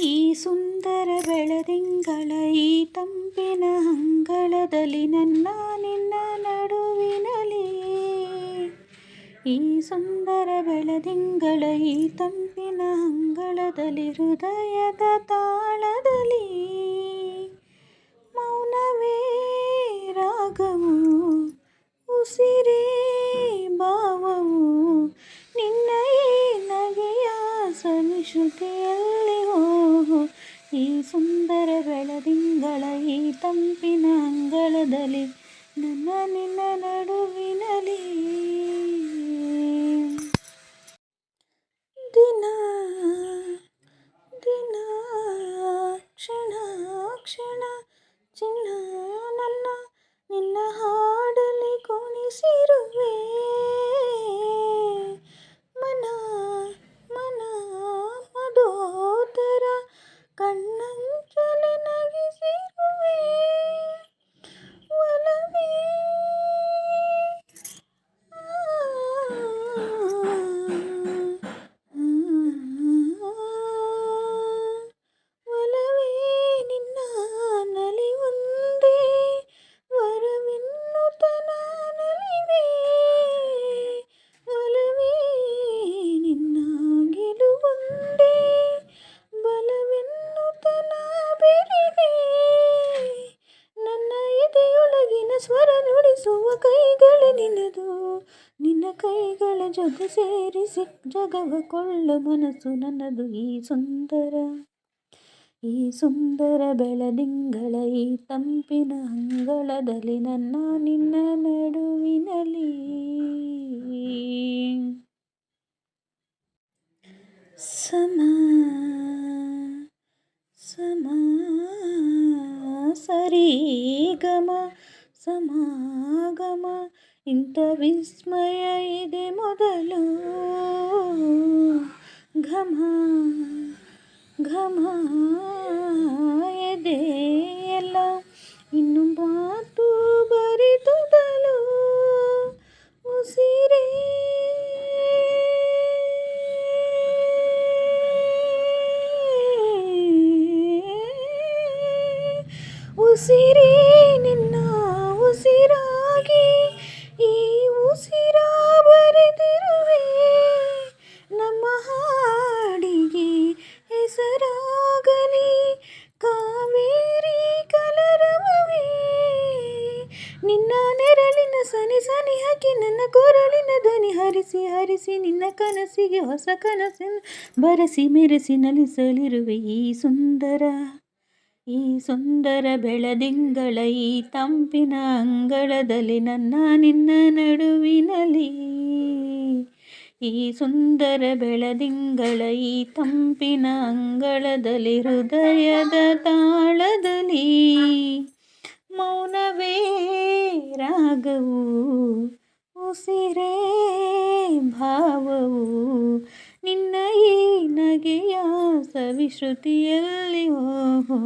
ಈ ಸುಂದರ ಬೆಳದಿಂಗಳ, ಈ ತಂಪಿನ ಅಂಗಳದಲ್ಲಿ ನನ್ನ ನಿನ್ನ ನಡುವಿನಲಿ ಈ ಸುಂದರ ಬೆಳದಿಂಗಳ, ಈ ತಂಪಿನ ಅಂಗಳದಲ್ಲಿ ಹೃದಯದ ತಾಳದಲ್ಲಿ ಮೌನವೇ ಸುಂದರ ಬೆಳದಿಂಗಳ ಈ ತಂಪಿನ ಅಂಗಳದಲ್ಲಿ ನನ್ನ ನಿನ್ನ ನಡುವಿನಲಿ ದಿನ ದಿನ, ಕ್ಷಣ ಕ್ಷಣ, ಚಿನ್ನ ನನ್ನ ನಿನ್ನ ಹಾಡಲಿ ಕುಣಿಸಿರುವೆ ನಿನ್ನದು ನಿನ್ನ ಕೈಗಳ ಜೊತೆ ಸೇರಿಸಿ ಜಗವ ಕೊಳ್ಳ ಮನಸ್ಸು ನನ್ನದು. ಈ ಸುಂದರ ಈ ಸುಂದರ ಬೆಳದಿಂಗಳ, ಈ ತಂಪಿನ ಅಂಗಳದಲ್ಲಿ ನನ್ನ, ನಿನ್ನ ನಡುವಿನಲಿ ಸಮ ಸಮ ಸರಿ ಗಮ ಸಮಾಗಮ ಇಂಥ ವಿಸ್ಮಯ ಇದೆ ಮೊದಲು ಘಮ ಘಮ ಎದೆ ಎಲ್ಲ ಇನ್ನು ಮಾತು ಬರಿದುದಲು ಉಸಿರೇ ಉಸಿರೇ ನಿನ್ನ ಹಾಕಿ ನನ್ನ ಕೊರಳಿನ ದನಿ ಹರಿಸಿ ಹರಿಸಿ ನಿನ್ನ ಕನಸಿಗೆ ಹೊಸ ಕನಸನ್ನು ಬರೆಸಿ, ಮೆರೆಸಿ ನಲಿಸಲಿರುವೆ ಈ ಸುಂದರ ಈ ಸುಂದರ ಬೆಳದಿಂಗಳ, ಈ ತಂಪಿನ ಅಂಗಳದಲ್ಲಿ ನನ್ನ, ನಿನ್ನ ನಡುವಿನಲಿ ಈ ಸುಂದರ ಬೆಳದಿಂಗಳ, ಈ ತಂಪಿನ ಅಂಗಳದಲ್ಲಿ ಹೃದಯದ ತಾಳದಲ್ಲಿ ನಿನ್ನ ಈ ನಗೆಯ ಸವಿಶ್ರುತಿಯಲ್ಲಿ ಓಹೋ